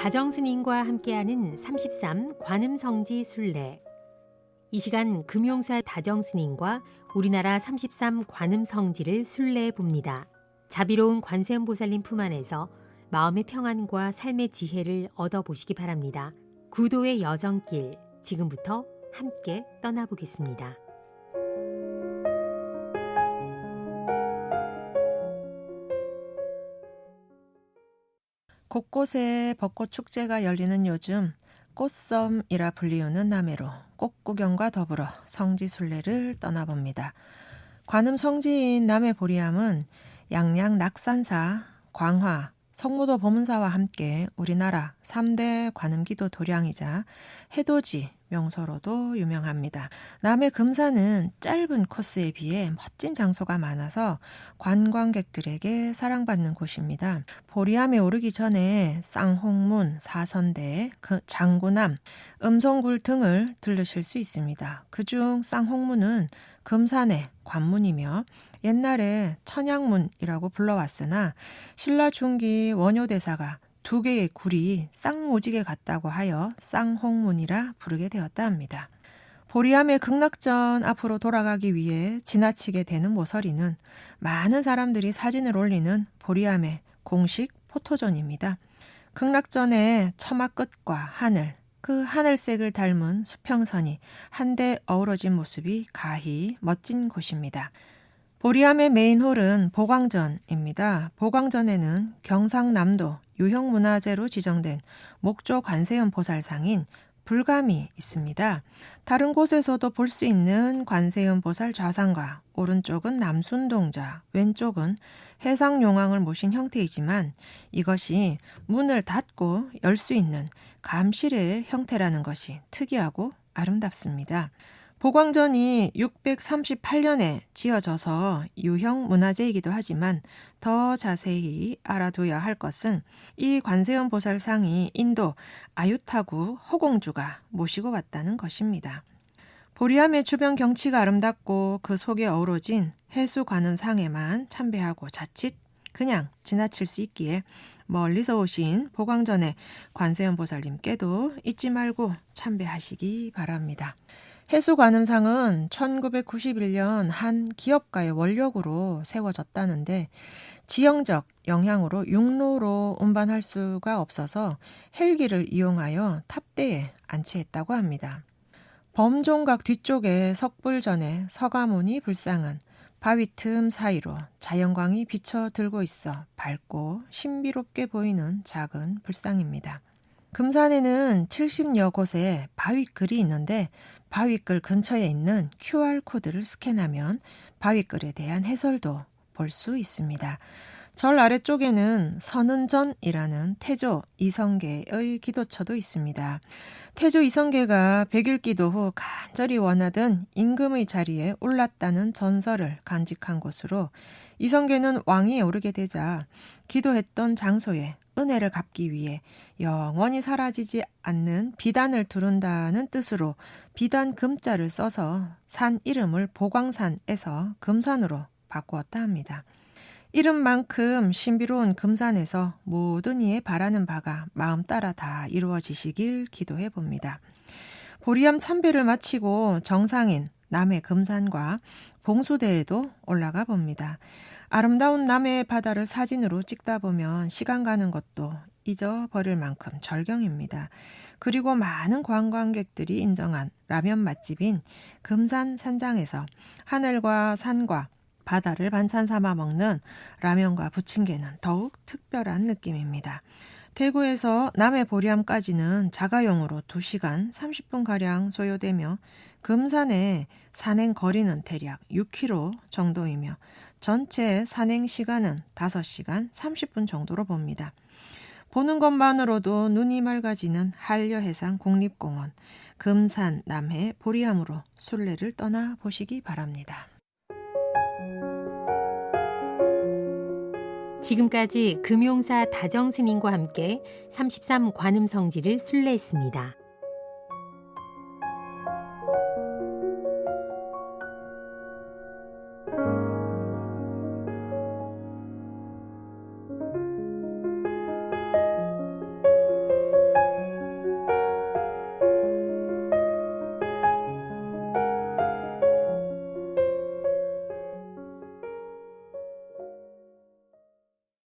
다정스님과 함께하는 33 관음성지 순례. 이 시간 금용사 다정스님과 우리나라 33 관음성지를 순례해 봅니다. 자비로운 관세음보살님 품 안에서 마음의 평안과 삶의 지혜를 얻어보시기 바랍니다. 구도의 여정길, 지금부터 함께 떠나보겠습니다. 곳곳에 벚꽃 축제가 열리는 요즘 꽃섬이라 불리우는 남해로 꽃 구경과 더불어 성지 순례를 떠나봅니다. 관음 성지인 남해 보리암은 양양 낙산사, 광화, 성무도 보문사와 함께 우리나라 3대 관음기도 도량이자 해돋이 명소로도 유명합니다. 남해 금산은 짧은 코스에 비해 멋진 장소가 많아서 관광객들에게 사랑받는 곳입니다. 보리암에 오르기 전에 쌍홍문, 사선대, 그 장구남, 음성굴 등을 들르실 수 있습니다. 그중 쌍홍문은 금산의 관문이며 옛날에 천양문이라고 불러왔으나 신라 중기 원효대사가 두 개의 굴이 쌍오지게 같다고 하여 쌍홍문이라 부르게 되었다 합니다. 보리암의 극락전 앞으로 돌아가기 위해 지나치게 되는 모서리는 많은 사람들이 사진을 올리는 보리암의 공식 포토존입니다. 극락전의 처마 끝과 하늘, 그 하늘색을 닮은 수평선이 한데 어우러진 모습이 가히 멋진 곳입니다. 보리암의 메인홀은 보광전입니다. 보광전에는 경상남도 유형문화재로 지정된 목조 관세음 보살상인 불감이 있습니다. 다른 곳에서도 볼 수 있는 관세음 보살 좌상과 오른쪽은 남순동자, 왼쪽은 해상용왕을 모신 형태이지만 이것이 문을 닫고 열 수 있는 감실의 형태라는 것이 특이하고 아름답습니다. 보광전이 638년에 지어져서 유형 문화재이기도 하지만 더 자세히 알아둬야 할 것은 이 관세음 보살상이 인도 아유타구 허공주가 모시고 왔다는 것입니다. 보리암의 주변 경치가 아름답고 그 속에 어우러진 해수 관음상에만 참배하고 자칫 그냥 지나칠 수 있기에 멀리서 오신 보광전의 관세음 보살님께도 잊지 말고 참배하시기 바랍니다. 해수관음상은 1991년 한 기업가의 원력으로 세워졌다는데 지형적 영향으로 육로로 운반할 수가 없어서 헬기를 이용하여 탑대에 안치했다고 합니다. 범종각 뒤쪽에 석불전에 서가모니 불상은 바위 틈 사이로 자연광이 비춰들고 있어 밝고 신비롭게 보이는 작은 불상입니다. 금산에는 70여 곳에 바위글이 있는데 바위글 근처에 있는 QR코드를 스캔하면 바위글에 대한 해설도 볼 수 있습니다. 절 아래쪽에는 선은전이라는 태조 이성계의 기도처도 있습니다. 태조 이성계가 백일 기도 후 간절히 원하던 임금의 자리에 올랐다는 전설을 간직한 곳으로 이성계는 왕위에 오르게 되자 기도했던 장소에 은혜를 갚기 위해 영원히 사라지지 않는 비단을 두른다는 뜻으로 비단 금자를 써서 산 이름을 보광산에서 금산으로 바꾸었다 합니다. 이름만큼 신비로운 금산에서 모든 이의 바라는 바가 마음 따라 다 이루어지시길 기도해 봅니다. 보리암 참배를 마치고 정상인 남해 금산과 봉수대에도 올라가 봅니다. 아름다운 남해 바다를 사진으로 찍다 보면 시간 가는 것도 잊어버릴 만큼 절경입니다. 그리고 많은 관광객들이 인정한 라면 맛집인 금산 산장에서 하늘과 산과 바다를 반찬 삼아 먹는 라면과 부침개는 더욱 특별한 느낌입니다. 대구에서 남해 보리암까지는 자가용으로 2시간 30분가량 소요되며 금산의 산행 거리는 대략 6km 정도이며 전체 산행 시간은 5시간 30분 정도로 봅니다. 보는 것만으로도 눈이 맑아지는 한려해상 국립공원 금산 남해 보리암으로 순례를 떠나 보시기 바랍니다. 지금까지 금용사 다정스님과 함께 33 관음성지를 순례했습니다.